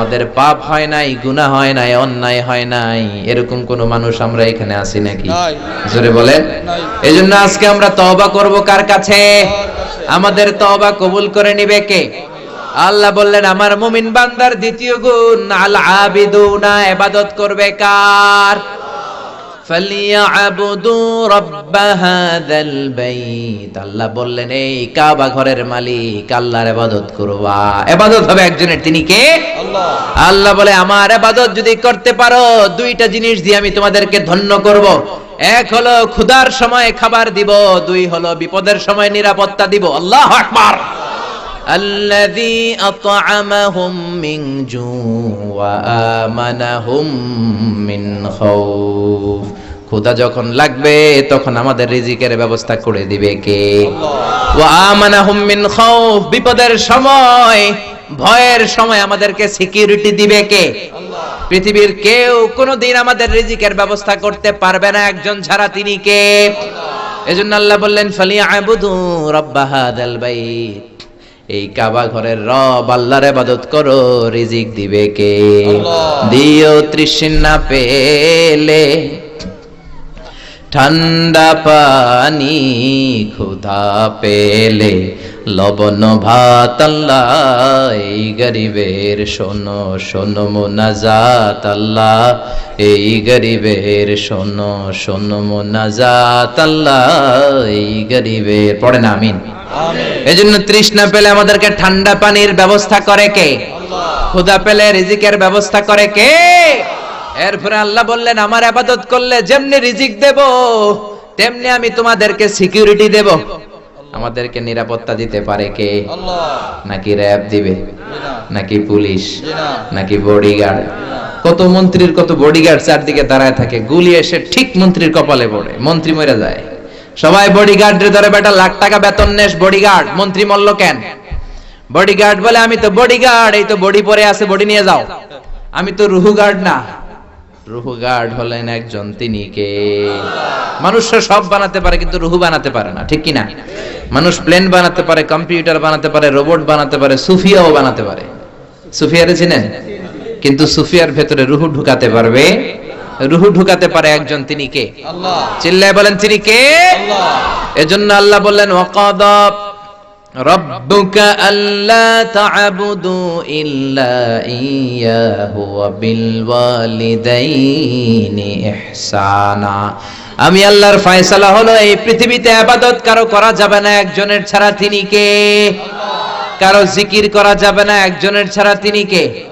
আমাদের পাপ হয় নাই গুনাহ হয় নাই অন্যায় হয় নাই। এরকম কোন মানুষ আমরা এখানে আছি নাকি? জোরে বলেন। এই জন্য আজকে আমরা তওবা করব কার কাছে? আমাদের তবা কবুল করে নিবে কে? আল্লাহ বললেন আমার মুমিন বান্দার দ্বিতীয় গুণ আল আবিদুনা ইবাদত করবে কার ফালিয়াবুদু রাব্ব হাযাল বাইত আল্লাহ বললেন এই কাবা ঘরের মালিক আল্লাহর ইবাদত করবা। ইবাদত হবে একজনের তিনি কে? আল্লাহ। আল্লাহ বলে আমার ইবাদত যদি করতে পারো দুইটা জিনিস দিয়ে আমি তোমাদেরকে ধন্য করব। এক হলো ক্ষুধার সময় খাবার দিব দুই হলো বিপদের সময় নিরাপত্তা দিব। আল্লাহু আকবার। الذي أطعمهم من جوع وآمنهم من خوف ক্ষুধা যখন লাগবে তখন আমাদের রিজিকের ব্যবস্থা করে দিবে কে ওয়া আমানাহুম মিন খাউফ বিপদের সময় ভয়ের সময় আমাদেরকে সিকিউরিটি দিবে কে পৃথিবীর কেউ কোনোদিন আমাদের রিজিকের ব্যবস্থা করতে পারবে না একজন ছাড়া তিনি কে এজন্য আল্লাহ বললেন ফালিয়াবুদু রাব্বা হাদাল বাইত এই কাবা ঘরের রব আল্লাহর ইবাদত করো রিজিক দিবে কে? দিও তৃষ্ণা পেলে। ঠান্ডা পানি ক্ষুধা পেলে লবণ ভাত আল্লাহ এই গরিবের শোনো শোনো মোনাজাত আল্লাহ এই গরিবের শোনো শোনো মোনাজাত আল্লাহ এই গরিবের পড়ে না আমিন। আমিন। এজন্য তৃষ্ণা পেলে আমাদেরকে ঠান্ডা পানির ব্যবস্থা করে কে? ক্ষুধা পেলে রিজিকের ব্যবস্থা করে কে? এরপরে আল্লাহ বললেন আমার আবাদত করলে যেমনি রিজিক দেব তেমনি আমি তোমাদেরকে সিকিউরিটি দেব। আমাদেরকে নিরাপত্তা দিতে পারে কে? নাকি র্যাব দিবে? নাকি পুলিশ? নাকি বডিগার্ড কত মন্ত্রীর কত বডিগার্ড চারদিকে দাঁড়ায় থাকে গুলি এসে ঠিক মন্ত্রীর কপালে পড়ে মন্ত্রী মরে যায়। সবাই বডিগার্ডের ধরে বেটা লাখ টাকা বেতন নেস বডিগার্ড মন্ত্রী মল্ল কেন? বডিগার্ড বলে আমি তো বডিগার্ড এই তো বডি পরে আছে বডি নিয়ে যাও। আমি তো রুহু গার্ড না। রুহু গার্ড হলেন একজন তিনি কে? মানুষরা সব বানাতে পারে কিন্তু রুহু বানাতে পারে না ঠিক কি না? মানুষ প্লেন বানাতে পারে কম্পিউটার বানাতে পারে রোবট বানাতে পারে সুফিয়াও বানাতে পারে। সুফিয়ারে চিনেন কিন্তু সুফিয়ার ভেতরে রুহু ঢুকাতে পারবে? রুহু ঢুকাতে পারে একজন তিনি কে? চিল্লায় বলেন তিনি কে? এজন্য আল্লাহ বললেন ওয়াকাদা আমি আল্লাহর ফয়সালা হলো এই পৃথিবীতে ইবাদত কারও করা যাবে না, একজনের ছাড়া তিনি কে? কারও জিকির করা যাবে না, একজনের ছাড়া তিনি কে?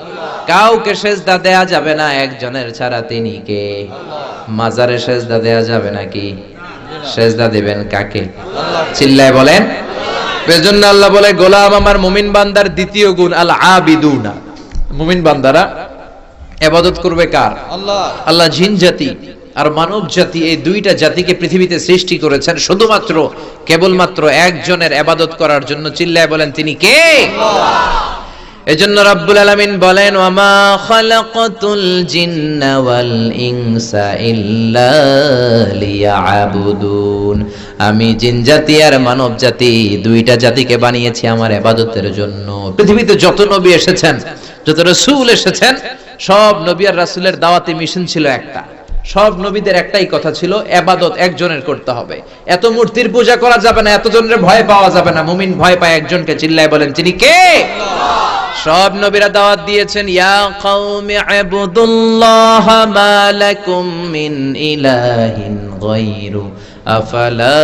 কাউকে সেজদা দেয়া যাবে না, একজনের ছাড়া তিনি কে? মাজারে সেজদা দেয়া যাবে নাকি? সেজদা দিবেন কাকে? চিল্লায় বলেন। এজন্য আল্লাহ বলে গোলাম আমার মুমিন বান্দার দ্বিতীয় গুণ আল আবিদুনা। মুমিন বান্দারা এবাদত করবে কার? আল্লাহ। আল্লাহ জিন জাতি আর মানব জাতি এই দুইটা জাতিকে পৃথিবীতে সৃষ্টি করেছেন। শুধুমাত্র কেবলমাত্র একজনের এবাদত করার জন্য চিল্লায় বলেন তিনি কে? এজন্য রাব্বুল আলামিন বলেন, ওয়ামা খালাকাতুল জিন্না ওয়াল ইনসা ইল্লা লিয়াবুদুন। আমি জিন জাতি আর মানব জাতি দুইটা জাতিকে বানিয়েছি আমার ইবাদতের জন্য। পৃথিবীতে যত নবী এসেছেন, যত রাসূল এসেছেন, সব নবী আর রাসূলের দাওয়াতি মিশন ছিল একটা। সব নবীদের একটাই কথা ছিল, এবাদত একজনের করতে হবে। এত মূর্তির পূজা করা যাবে না, এতজনের ভয় পাওয়া যাবে না। মুমিন ভয় পায় একজনকে, চিল্লায় বলেন তিনি কে? সব নবীরা দাওয়াত দিয়েছেন ইয়া কওমি ইবুদুল্লাহ মা লাকুম মিন ইলাহিন গায়রু আফালা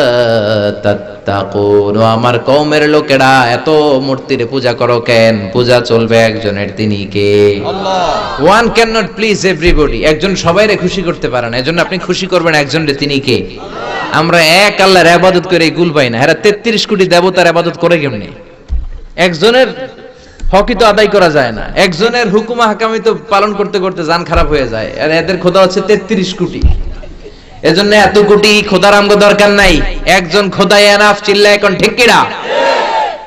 তাত্তাকুন? আমার কওমের লোকেরা এত মূর্তির পূজা করো কেন? পূজা চলবে একজনের তিনি কে? আল্লাহ। One can not please everybody একজন সবাইরে খুশি করতে পারে না এজন্য আপনি খুশি করবেন একজনের তিনি কে? আমরা এক আল্লাহর ইবাদত করে গুল পাই না। এরা 33 কোটি দেবতার ইবাদত করে কেমনে? একজনের হকই তো আদায় করা যায় না। একজনের হুকুম হাকামি তো পালন করতে করতে যান খারাপ হয়ে যায়। আর এদের খোদা হচ্ছে 33 কোটি। এজন্য এত কোটি খোদার আমগো দরকার নাই। একজন খোদাই এনাফ চিল্লা এখন ঠিক কিনা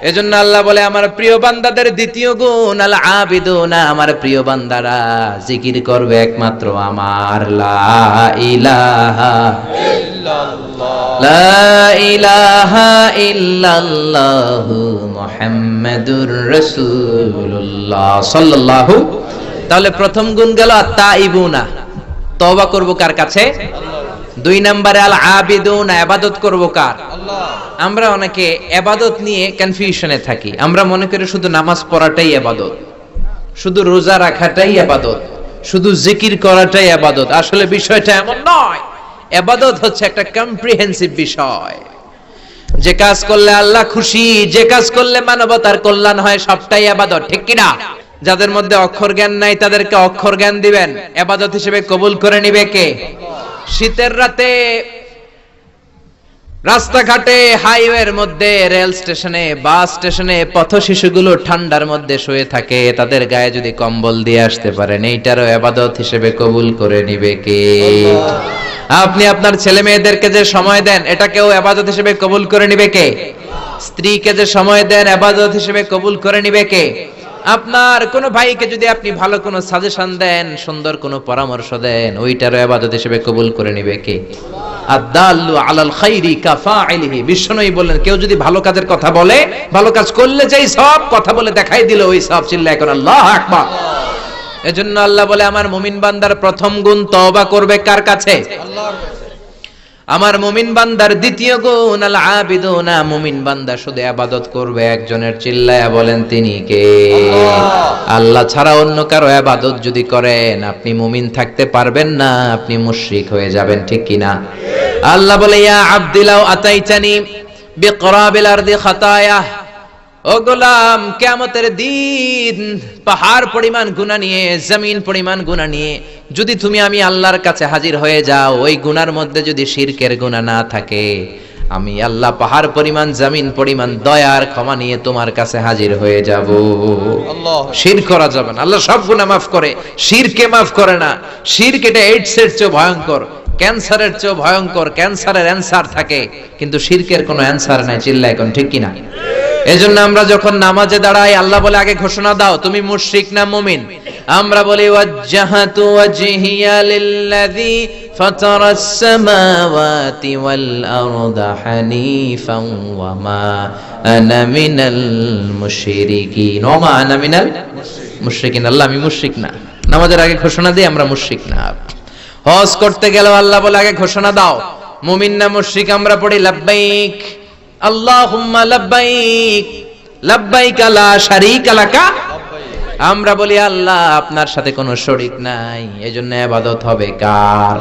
এজন্য আল্লাহ বলে, আমার প্রিয় বান্দাদের দ্বিতীয় গুণ, আল আবিদুনা, আমার প্রিয় বান্দারা, জিকির করবে একমাত্র আমার। লা ইলাহা লা ইলাহা ইল্লাল্লাহু মুহাম্মাদুর রাসূলুল্লাহ সাল্লাল্লাহু তাহলে প্রথম গুণ গেল তা ইবুনা তওবা করব কার কাছে? দুই নম্বরে আল আবিদুনা ইবাদত করব কার? আমরা অনেকে এবাদত নিয়ে কনফিউশনে থাকি। আমরা মনে করি শুধু নামাজ পড়াটাই এবাদত। শুধু রোজা রাখাটাই এবাদত। শুধু জিকির করাটাই এবাদত। আসলে বিষয়টা এমন নয়। এবাদত হচ্ছে একটা কম্প্রিহেন্সিভ বিষয়। যে কাজ করলে আল্লাহ খুশি, যে কাজ করলে মানবতার কল্যাণ হয়, সবটাই আবাদত ঠিক কিনা? যাদের মধ্যে অক্ষর জ্ঞান নাই, তাদেরকে অক্ষর জ্ঞান দিবেন। এবাদত হিসেবে কবুল করে নিবে কে? শীতের রাতে রাস্তাঘাটে হাইওয়ের মধ্যে রেল স্টেশনে বাস স্টেশনে পথ শিশুগুলো ঠান্ডার মধ্যে শুয়ে থাকে। তাদের গায়ে যদি কম্বল দিয়ে আসতে পারেন এইটারও আবাদত হিসেবে কবুল করে নিবে কে? আপনি আপনার ছেলে মেয়েদেরকে যে সময় দেন এটাকেও আবাদত হিসেবে কবুল করে নিবে কে? স্ত্রীকে যে সময় দেন আবাদত হিসেবে কবুল করে নিবে কে? আপনার কোন ভাইকে যদি আপনি ভালো কোনো সাজেশন দেন সুন্দর কোনো পরামর্শ দেন ওইটারও আবাদত হিসেবে কবুল করে নিবে কে? আদাল্লু আলাল খাইরি কাফাইলিহি। বিশ্বনবী বললেন, কেউ যদি ভালো কাজের কথা বলে, ভালো কাজ করলে যেই সব কথা বলে দেখাই দিল, ওই সব চিল্লা এখন আল্লাহ আকবার। এজন্য আল্লাহ বলে, আমার মুমিন বান্দার প্রথম গুণ তওবা করবে কার কাছে? আল্লাহর আমার মুমিন বান্দার দ্বিতীয় গুণ আল আবিদুনা। মুমিন বান্দা শুধু আবাদত করবে একজনের চিল্লায়া বলেন তিনি কে? আল্লাহ। আল্লাহ ছাড়া অন্য কারও আবাদত যদি করেন আপনি মুমিন থাকতে পারবেন না আপনি মুশরিক হয়ে যাবেন ঠিক কি না? আল্লাহ বলে ইয়া আব্দিলাও আতাইতানি বিকরাবিল আরদি খাতায়া। ও গোলাম কেমতের দিন পাহাড় পরিমাণ গুণা নিয়ে জমিন পরিমাণ গুণা নিয়ে যদি তুমি আমি আল্লাহর কাছে হাজির হয়ে যাও ওই গুনার মধ্যে যদি শিরকের গুণা না থাকে আমি আল্লাহ পাহাড় পরিমাণ জমিন পরিমাণ দয়ার ক্ষমা নিয়ে তোমার কাছে হাজির হয়ে যাব। শির করা যাবে না। আল্লাহ সব গুনাহ মাফ করে। শিরকে মাফ করে না। শিরক এটা এইডস এর চেয়ে ভয়ঙ্কর। ক্যান্সারের চেয়ে ভয়ঙ্কর। ক্যান্সারের অ্যান্সার থাকে। কিন্তু শিরকের কোনো অ্যান্সার নাই। চিল্লা এখন ঠিক কিনা? এজন্য আমরা যখন নামাজে দাঁড়াই, আল্লাহ বলে, আগে ঘোষণা দাও, তুমি মুশরিক না মুমিন? আমরা বলি, ওয়াজ্জাহাতু ওয়াজহিয়া লিল্লাযী ফাতারাস সামাওয়াতি ওয়াল আরদা হানিফান ওয়া মা আনা মিনাল মুশরিকিন। ওয়া মা আনা মিনাল মুশরিকিন। আল্লাহ, আমি মুশরিক না। নামাজের আগে ঘোষণা দিই, আমরা মুশরিক না। হজ করতে গেলেও আল্লাহ বলে, আগে ঘোষণা দাও, মুমিন না মুশরিক আমরা পড়ি। লাব্বাইক। আল্লাহুম্মা লাব্বাইক লাব্বাইক লা শারীকা লাকা। আমরা বলি আল্লাহ আপনার সাথে কোনো শরিক নাই এজন্য ইবাদত হবে কার?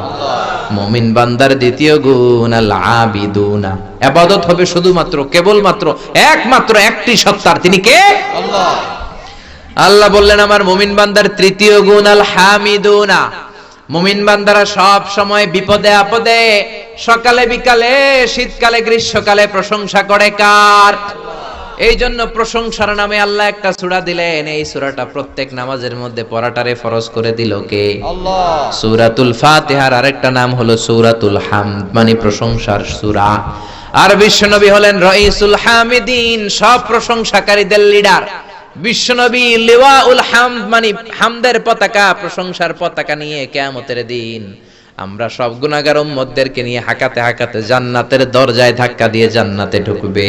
মুমিন বান্দার দ্বিতীয় গুণ আল আবিদুনা। ইবাদত হবে শুধুমাত্র কেবলমাত্র একমাত্র একটি সত্তার। তিনি কে? আল্লাহ। আল্লাহ বললেন আমার মুমিন বান্দার তৃতীয় গুণ আল হামিদুনা। মুমিন বান্দারা সব সময় বিপদে আপদে সকালে বিকালে শীতকালে গ্রীষ্মকালে প্রশংসা করে কার? এই জন্য প্রশংসার নামে আল্লাহ একটা সূরা দিলেন। এই সূরাটা প্রত্যেক নামাজের মধ্যে পড়াটারে ফরজ করে দিল কে? সুরাতুল ফাতিহার আরেকটা নাম হলো সূরাতুল হামদ মানে প্রশংসার সূরা। আর বিশ্বনবী হলেন রইসুল হামিদিন সব প্রশংসাকারীদের লিডার। বিশ্বনবী লেওয়া উল হামদ মানে হামদের পতাকা প্রশংসার পতাকা নিয়ে কিয়ামতের দিন আমরা সব গুনাহগার উম্মতদেরকে নিয়ে হাকাতে হাকাতে জান্নাতের দরজায় ধাক্কা দিয়ে জান্নাতে ঢুকবে।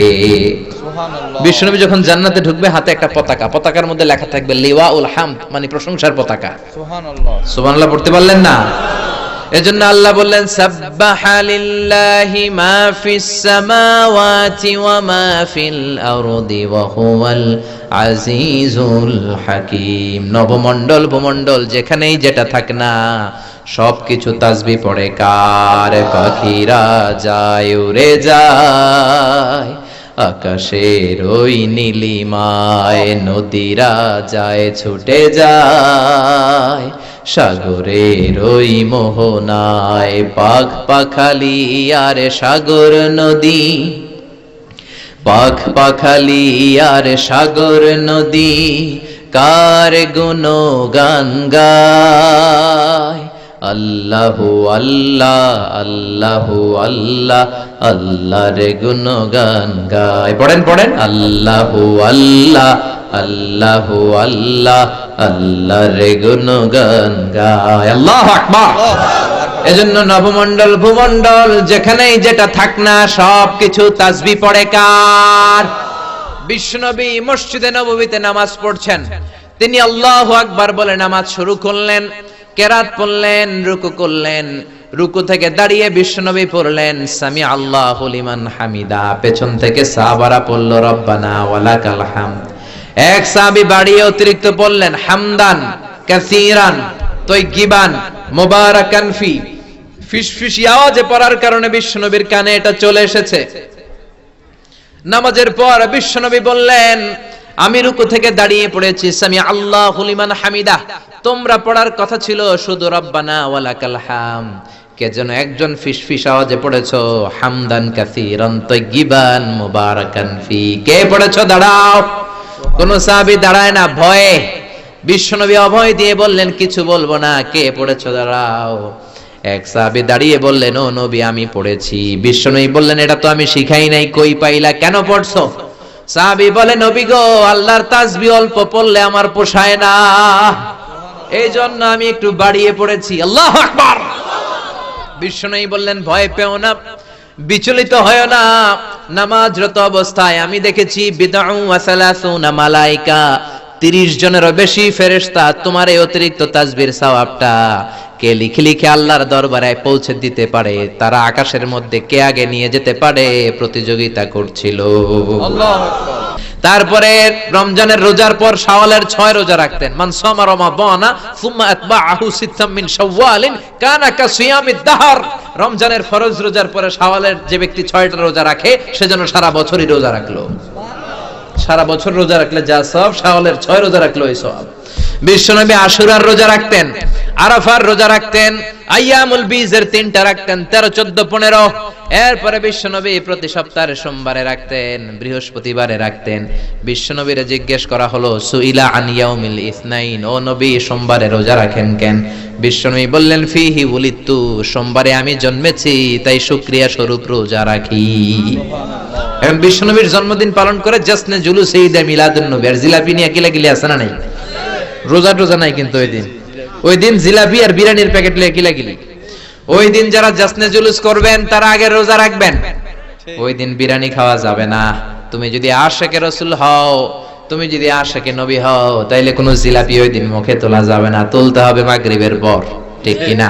বিশ্বনবী যখন জান্নাতে ঢুকবে হাতে একটা পতাকা পতাকার মধ্যে লেখা থাকবে লেওয়া উল হামদ মানে প্রশংসার পতাকা। সুবহানাল্লাহ। সুবহানাল্লাহ পড়তে পারলেন না? এজন্য আল্লাহ বললেন, সাব্বাহা লিল্লাহি হাকিম। নবমণ্ডল ভূমণ্ডল যেখানেই যেটা থাক না, সবকিছু তাসবি পড়ে, কার পাখিরা যায়, উড়ে যায়, আকাশের ওই নীলিমায় নদীরা যায়, ছুটে যায়। সাগরের ওই মোহনায় পাখ পাখালি আর সাগর নদী। পাখ পাখালি আর সাগর নদী, কার গুণ গান আল্লাহু আল্লাহ আল্লাহু আল্লাহ আল্লাহ রে গুণ গান গায় পড়েন পড়েন। আল্লাহু আল্লাহ আল্লাহু আল্লাহ আল্লাহ রে গুণ গান গায়। আল্লাহ আকবার। এজন্য নবমণ্ডল, ভূমণ্ডল, যেখানেই যেটা থাক না সব কিছু তাসবি পড়ে কার? বিশ্বনবী মসজিদে নববীতে নামাজ পড়ছেন। তিনি আল্লাহ আকবার বলে নামাজ শুরু করলেন, কেরাত পড়লেন, রুকু করলেন, রুকু থেকে দাঁড়িয়ে বিশ্বনবী পড়লেন, সামি আল্লাহ লিমান হামিদা, পেছন থেকে সাহাবারা পড়ল, রব্বানা ওয়ালাকাল হামদ। এক সাহাবী বাড়িয়ে অতিরিক্ত বললেন, হামদান, কাসীরান তৈগিবান মুবারাকান ফি। ফিসফিসি আওয়াজে পড়ার কারণে বিশ্বনবীর কানে এটা চলে এসেছে। নামাজের পর বিশ্বনবী বললেন, আমি রুকু থেকে দাঁড়িয়ে পড়েছি সামি আল্লাহ লিমান হামিদা। তোমরা পড়ার কথা ছিল, শুধু রব্বানা ওয়ালাকাল হাম। কে যেন একজন ফিসফিস আওয়াজে পড়েছো, হামদান, কাসীরান তাইয়িবান মুবারাকান ফি। কে পড়েছো, দাঁড়াও। কোন সাহাবী দাঁড়ায় না, ভয়ে। বিশ্বনবী অভয় দিয়ে বললেন, কিছু বলব না, কে পড়েছো, দাঁড়াও। এক সাহাবী দাঁড়িয়ে বললেন, ও নবী, আমি পড়েছি। বিশ্বনবী বললেন, এটা তো আমি শিখাই নাই, কই পাইলা, কেন পড়ছো? সাহাবী বলে, নবী গো, আল্লাহর তাসবি অল্প পড়লে আমার পোষায় না। এই জন্য আমি একটু বাড়িয়ে পড়েছি। আল্লাহ আকবার। বিশ্বনবী বললেন, ভয় পেও না। বিচলিত হয় না। নামাজরত অবস্থায় আমি দেখেছি মালাইকা। 30 জনেরও বেশি ফেরেস্তা তোমার এই অতিরিক্ত তাজবির সওয়াবটা। কে লিখে লিখে আল্লাহর দরবারে পৌঁছে দিতে পারে, তারা আকাশের মধ্যে কে আগে নিয়ে যেতে পারে, প্রতিযোগিতা করছিল। আল্লাহ তারপরে রমজানের রোজার পর শাওয়ালের ছয় রোজা রাখতেন। মান সামা রমাদানা, সুম্মা আতবাআহু সিত্তাম মিন শাওয়ালিন, কানা কা সিয়ামি দাহর। রমজানের ফরজ রোজার পরে শাওয়ালের যে ব্যক্তি ছয়টা রোজা রাখে, সে যেন সারা বছরই রোজা রাখল। সারা বছর রোজা রাখলে যা সব, শাওয়ালের ছয় রোজা রাখল এই সব। বিশ্বনবী আশুরার রোজা রাখতেন, আরাফার রোজা রাখতেন আইয়ামুল বীজের তিনটা রাখতেন, তেরো, চোদ্দ, পনেরো। এরপরে বিশ্বনবী প্রতি সপ্তাহে সোমবারে রাখতেন, বৃহস্পতিবারে রাখতেন। বিশ্বনবীরে জিজ্ঞেস করা হলো, সুইলা আনিয়াউমিল ইসনাইন, ও নবী সোমবারে রোজা রাখেন কেন? বিশ্বনবী বললেন, ফিহি বলিতু সোমবারে আমি জন্মেছি, তাই শুক্রিয়া স্বরূপ রোজা রাখি। এখন বিশ্বনবীর জন্মদিন পালন করে জাসনে জুলুস ঈদে মিলাদুন নবী আর জিলাপি নিয়ে কিলা কিলা আছে না নাই? রোজা টোজা নাই কিন্তু ওই দিন। ওই দিন জিলাপি আর বিরিয়ানির প্যাকেট লিয়ে কিলা কিলি ওই দিন যারা জাসনে জুলুস করবেন, তারা আগে রোজা রাখবেন। ওই দিন বিরিয়ানি খাওয়া যাবে না। তুমি যদি আশেকে রসুল হও, তুমি যদি আশেকে নবী হও, তাইলে কোনো জিলাপি ওই দিন মুখে তোলা যাবে না। তুলতে হবে মাগরিবের পর। ঠিক কিনা?